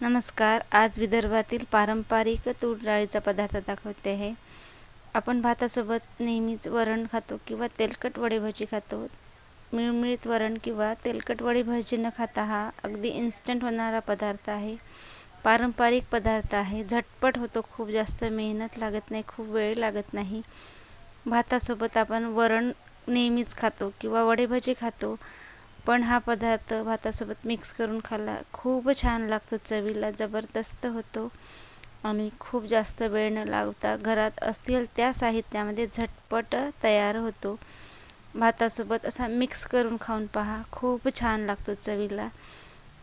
नमस्कार आज विदर्भातील पारंपरिक तूर डाळीचा पदार्थ दाखवते आहे. आपण भातासोबत नेहमीच वरण खातो किंवा तेलकट वडेभजी खातो. मिळमिळीत वरण किंवा तेलकट वडीभजी न खाता हा अगदी इन्स्टंट होणारा पदार्थ आहे. पारंपरिक पदार्थ आहे. झटपट होतो खूप जास्त मेहनत लागत नाही खूप वेळ लागत नाही. भातासोबत आपण वरण नेहमीच खातो किंवा वडेभाजी खातो. पण हा पदार्थ भातासोबत मिक्स करून खाल्ला. खूप छान लागतो चवीला जबरदस्त होतो. आणि खूप जास्त वेळ न लावता घरात असतील त्या साहित्यामध्ये झटपट तयार होतो. भातासोबत असा मिक्स करून खाऊन पहा. खूप छान लागतो चवीला.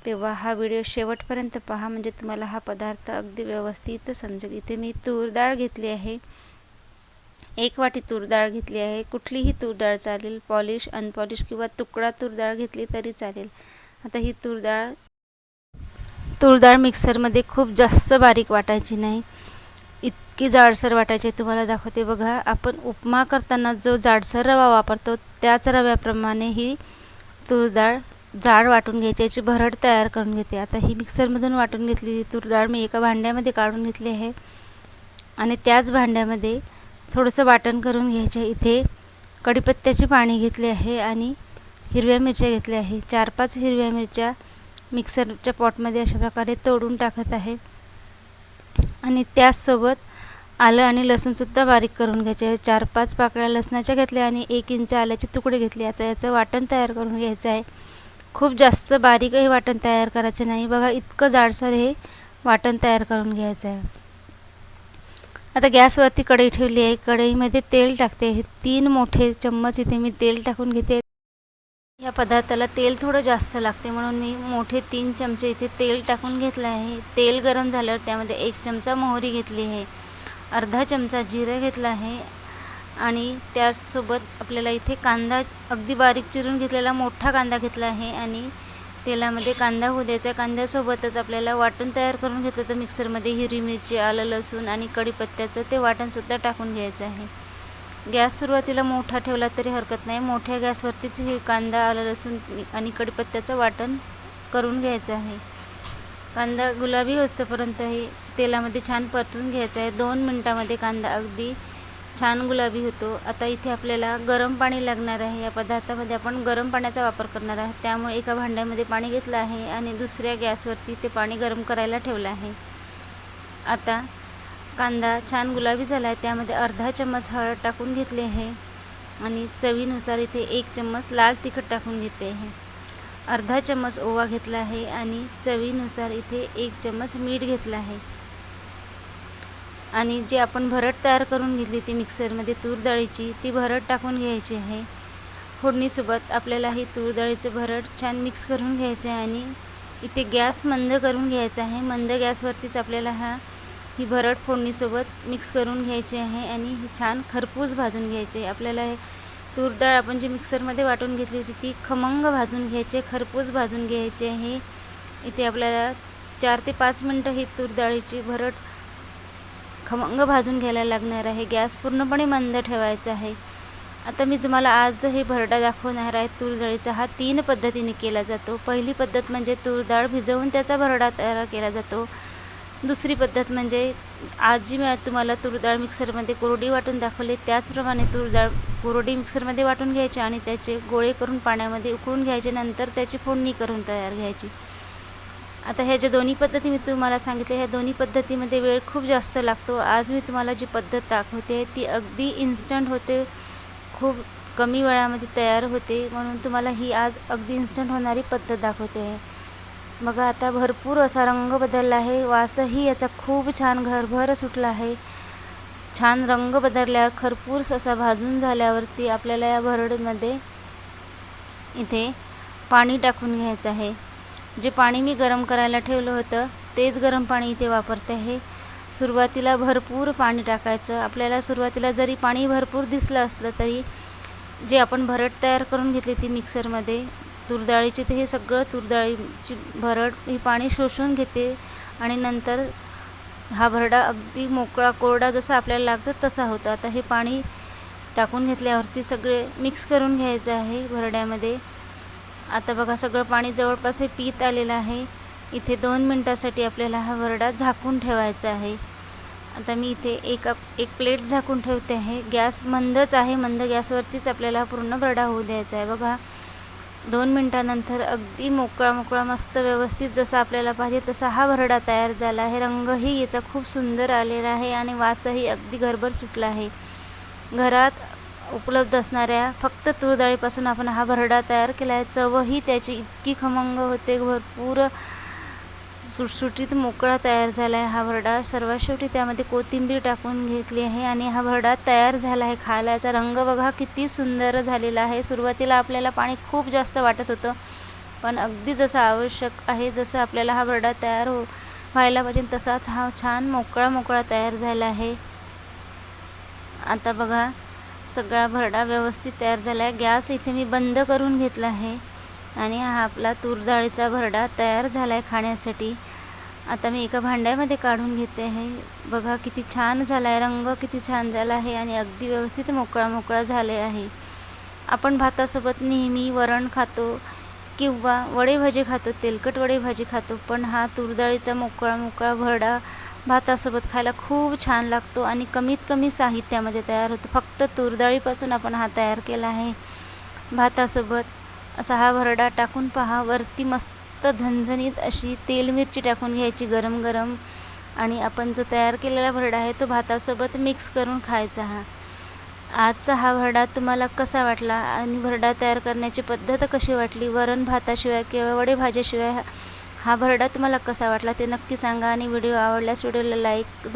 तेव्हा हा व्हिडिओ शेवटपर्यंत पहा. म्हणजे तुम्हाला हा पदार्थ अगदी व्यवस्थित समजेल. इथे मी तूर डाळ घेतली आहे. एक वाटी तूर डाळ घेतली आहे. कुठलीही तूर डाळ चालेल. पॉलिश अनपॉलिश किंवा तुकडा तूर डाळ घेतली तरी चालेल. आता ही तूर डाळ तूर डाळ मिक्सरमध्ये खूप जास्त बारीक वाटायची नाही. इतकी जाडसर वाटायची तुम्हाला दाखवते बघा. आपण उपमा करताना जो जाडसर रवा वापरतो त्याच रव्याप्रमाणे ही तूर डाळ जाड वाटून घ्यायची याची भरड तयार करून घेते. आता ही मिक्सरमधून वाटून घेतली तूर डाळ मी एका भांड्यामध्ये काढून घेतली आहे. आणि त्याच भांड्यामध्ये थोडंसं वाटण करून घ्यायचं. इथे कढीपत्त्याची पाणी घेतले आहे आणि हिरव्या मिरच्या घेतल्या आहे. चार पाच हिरव्या मिरच्या मिक्सरच्या पॉटमध्ये अशा प्रकारे तोडून टाकत आहे. आणि त्याचसोबत आलं आणि लसूणसुद्धा बारीक करून घ्यायचे. चार पाच पाकळ्या लसणाच्या घेतल्या आणि एक इंच आल्याचे तुकडे घेतले. आता याचं वाटण तयार करून घ्यायचं आहे. खूप जास्त बारीकही वाटण तयार करायचं नाही. बघा इतकं जाडसर हे वाटण तयार करून घ्यायचं आहे. आता गॅसवरती कढई ठेवली आहे. कढईमध्ये तेल टाकते. हे तीन मोठे चम्मच इथे मी तेल टाकून घेते. या पदार्थाला तेल थोडं जास्त लागते म्हणून मी मोठे तीन चमचे इथे तेल टाकून घेतलं आहे. तेल गरम झाल्यावर त्यामध्ये एक चमचा मोहरी घेतली आहे. अर्धा चमचा जिरं घेतला आहे. आणि त्याचसोबत आपल्याला इथे कांदा अगदी बारीक चिरून घेतलेला मोठा कांदा घेतला आहे. आणि तेलामध्ये कांदा होऊ द्यायचा कांद्यासोबतच आपल्याला वाटण तयार करून घेतलं तर मिक्सरमध्ये हिरवी मिरची आलं लसूण आणि कढीपत्त्याचं ते वाटणसुद्धा टाकून घ्यायचं आहे. गॅस सुरुवातीला मोठा ठेवला तरी हरकत नाही. मोठ्या गॅसवरतीच हे कांदा आलं लसूण आणि कढीपत्त्याचं वाटण करून घ्यायचं आहे. कांदा गुलाबी असतोपर्यंत हे तेलामध्ये छान परतून घ्यायचं आहे. दोन मिनटामध्ये कांदा अगदी छान गुलाबी होतो. आता इथे आपल्याला गरम पाणी लागणार आहे. या पदार्थामध्ये आपण गरम पाण्याचा वापर करणार आहोत. त्यामुळे एका भांड्यामध्ये पाणी घेतलं आहे आणि दुसऱ्या गॅसवरती ते पाणी गरम करायला ठेवलं आहे. आता कांदा छान गुलाबी झाला आहे. त्यामध्ये अर्धा चम्मच हळद टाकून घेतली आहे आणि चवीनुसार इथे एक चम्मच लाल तिखट टाकून घेते आहे. अर्धा चम्मच ओवा घेतला आहे आणि चवीनुसार इथे एक चम्मच मीठ घेतलं आहे. आणि जे आपण भरट तयार करून घेतली ती मिक्सरमध्ये तूर डाळीची ती भरट टाकून घ्यायची आहे. फोडणीसोबत आपल्याला ही तूर डाळीचं भरट छान मिक्स करून घ्यायचं आहे आणि इथे गॅस मंद करून घ्यायचा आहे. मंद गॅसवरतीच आपल्याला हा ही भरट फोडणीसोबत मिक्स करून घ्यायची आहे आणि ही छान खरपूस भाजून घ्यायची आहे. आपल्याला हे तूर डाळ आपण जी मिक्सरमध्ये वाटून घेतली होती ती खमंग भाजून घ्यायची खरपूस भाजून घ्यायची आहे. इथे आपल्याला चार ते पाच मिनटं ही तूर डाळीची भरट खमंग भाजून घ्यायला लागणार आहे. गॅस पूर्णपणे मंद ठेवायचा आहे. आता मी तुम्हाला आज जो हे भरडा दाखवणार आहे. तूर डाळीचा हा तीन पद्धतीने केला जातो. पहिली पद्धत म्हणजे तूर डाळ भिजवून त्याचा भरडा तयार केला जातो. दुसरी पद्धत म्हणजे आज जी मी तुम्हाला तूर डाळ मिक्सरमध्ये कोरडी वाटून दाखवली. त्याचप्रमाणे तूर डाळ कोरडी मिक्सरमध्ये वाटून घ्यायची आणि त्याचे गोळे करून पाण्यामध्ये उकळून घ्यायचे. नंतर त्याची फोडणी करून तयार घ्यायची. आता ह्या ज्या दोन्ही पद्धती मी तुम्हाला सांगितल्या ह्या दोन्ही पद्धतीमध्ये वेळ खूप जास्त लागतो. आज मी तुम्हाला जी पद्धत दाखवते ती अगदी इन्स्टंट होते. खूप कमी वेळामध्ये तयार होते. म्हणून तुम्हाला ही आज अगदी इन्स्टंट होणारी पद्धत दाखवते. आहे मग आता भरपूर असा रंग बदलला आहे. वासही याचा खूप छान घरभर सुटला आहे. छान रंग बदलल्यावर खरपूस असा भाजून झाल्यावरती आपल्याला या भरडमध्ये इथे पाणी टाकून घ्यायचं आहे. जे पाणी मी गरम करायला ठेवलं होतं तेच गरम पाणी इथे वापरते आहे. सुरुवातीला भरपूर पाणी टाकायचं. आपल्याला सुरुवातीला जरी पाणी भरपूर दिसलं असलं तरी जे आपण भरड तयार करून घेतली ती मिक्सरमध्ये तुरडाळीची ते हे सगळं तुरडाळीची भरड ही पाणी शोषून घेते आणि नंतर हा भरडा अगदी मोकळा कोरडा जसा आपल्याला लागतं तसा होतो. आता हे पाणी टाकून घेतल्यावरती सगळे मिक्स करून घ्यायचं आहे भरड्यामध्ये. आता बघा सगळं पाणी जवळपास हे पीत आलेलं आहे. इथे दोन मिनटासाठी आपल्याला हा वरडा झाकून ठेवायचा आहे. आता मी इथे एक एक प्लेट झाकून ठेवते आहे. गॅस मंदच आहे मंद गॅसवरतीच आपल्याला पूर्ण बरडा होऊ द्यायचा आहे. बघा दोन मिनटानंतर अगदी मोकळा मोकळा मस्त व्यवस्थित जसा आपल्याला पाहिजे तसा हा भरडा तयार झाला आहे. रंगही याचा खूप सुंदर आलेला आहे आणि वासही अगदी घरभर सुटला आहे. घरात उपलब्ध असणाऱ्या फक्त तूर डाळीपासून आपण हा भरडा तयार केला आहे चवही त्याची इतकी खमंग होते. भरपूर सुटसुटीत मोकळा तयार झाला आहे हा भरडा. सर्वात शेवटी त्यामध्ये कोथिंबीर टाकून घेतली आहे आणि हा भरडा तयार झाला आहे खायला याचा रंग बघा किती सुंदर झालेला आहे. सुरुवातीला आपल्याला पाणी खूप जास्त वाटत होतं पण अगदी जसं आवश्यक आहे जसं आपल्याला हा भरडा तयार हो व्हायला पाहिजे तसाच हा छान मोकळा मोकळा तयार झाला आहे. आता बघा सगळा भरडा व्यवस्थित तयार झाला आहे गॅस इथे मी बंद करून घेतला आहे. आणि हा आपला तूर डाळीचा भरडा तयार झाला आहे खाण्यासाठी. आता मी एका भांड्यामध्ये काढून घेते आहे. बघा किती छान झाला आहे रंग किती छान झाला आहे. आणि अगदी व्यवस्थित मोकळा मोकळा झाले आहे. आपण भातासोबत नेहमी वरण खातो किंवा वडे भाजी खातो. तेलकट वडे भाजी खातो. पण हा तूर डाळीचा मोकळा मोकळा भरडा भातासोबत खायला खूप छान लागतो आणि कमीत कमी साहित्यामध्ये तयार होतो. फक्त तुरडाळीपासून आपण हा तयार केला आहे. भातासोबत असा हा भरडा टाकून पहा. वरती मस्त झणझणीत अशी तेल मिरची टाकून घ्यायची गरम गरम. आणि आपण जो तयार केलेला भरडा आहे तो भातासोबत मिक्स करून खायचा हा. आजचा हा भरडा तुम्हाला कसा वाटला? आणि भरडा तयार करण्याची पद्धत कशी वाटली? वरण भाताशिवाय किंवा वडे भाज्याशिवाय हा हा भरडा तुम्हाला कसा वाटला ते नक्की सांगा आणि व्हिडिओ आवडल्यास व्हिडिओला लाईक जर